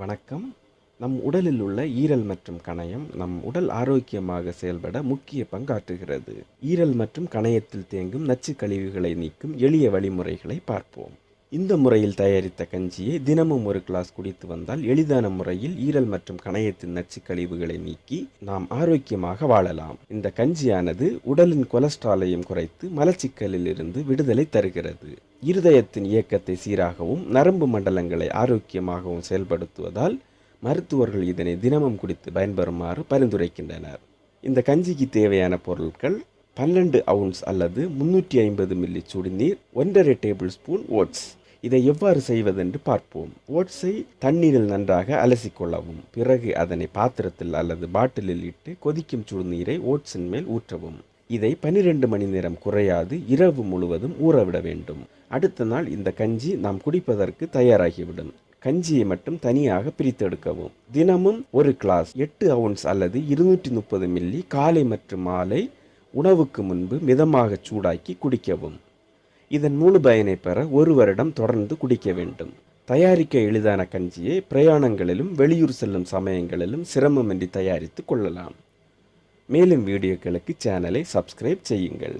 வணக்கம். நம் உடலில் உள்ள ஈரல் மற்றும் கணையம் நம் உடல் ஆரோக்கியமாக செயல்பட முக்கிய பங்காற்றுகிறது. ஈரல் மற்றும் கணையத்தில் தேங்கும் நச்சு கழிவுகளை நீக்கும் எளிய வழிமுறைகளை பார்ப்போம். இந்த முறையில் தயாரித்த கஞ்சியை தினமும் ஒரு கிளாஸ் குடித்து வந்தால் எளிதான முறையில் ஈரல் மற்றும் கணையத்தின் நச்சு கழிவுகளை நீக்கி நாம் ஆரோக்கியமாக வாழலாம். இந்த கஞ்சியானது உடலின் கொலஸ்ட்ராலையும் குறைத்து மலச்சிக்கலில் இருந்து விடுதலை தருகிறது. இருதயத்தின் இயக்கத்தை சீராகவும் நரம்பு மண்டலங்களை ஆரோக்கியமாகவும் செயல்படுத்துவதால் மருத்துவர்கள் இதனை தினமும் குடித்து பயன்பெறுமாறு பரிந்துரைக்கின்றனர். இந்த கஞ்சிக்கு தேவையான பொருட்கள் பன்னெண்டு அவுன்ஸ் அல்லது முன்னூற்றி ஐம்பது மில்லி சுடுநீர் ஒன்றரை டேபிள் ஸ்பூன் ஓட்ஸ் இதை எவ்வாறு செய்வதென்று பார்ப்போம். ஓட்ஸை தண்ணீரில் நன்றாக அலசிக்கொள்ளவும் பிறகு அதனை பாத்திரத்தில் அல்லது பாட்டிலில் இட்டு கொதிக்கும் சுடுநீரை ஓட்ஸின் மேல் ஊற்றவும். இதை பனிரெண்டு மணி நேரம் குறையாது இரவு முழுவதும் ஊறவிட வேண்டும். அடுத்த நாள் இந்த கஞ்சி நாம் குடிப்பதற்கு தயாராகிவிடும். கஞ்சியை மட்டும் தனியாக பிரித்தெடுக்கவும். தினமும் ஒரு கிளாஸ் எட்டு அவுன்ஸ் அல்லது இருநூற்றி முப்பது மில்லி காலை மற்றும் மாலை உணவுக்கு முன்பு மிதமாக சூடாக்கி குடிக்கவும். இதன் முழு பயனை பெற ஒரு வருடம் தொடர்ந்து குடிக்க வேண்டும். தயாரிக்க எளிதான கஞ்சியை பிரயாணங்களிலும் வெளியூர் செல்லும் சமயங்களிலும் சிரமமின்றி தயாரித்து கொள்ளலாம். மேலும் வீடியோக்களுக்கு சேனலை சப்ஸ்கிரைப் செய்யுங்கள்.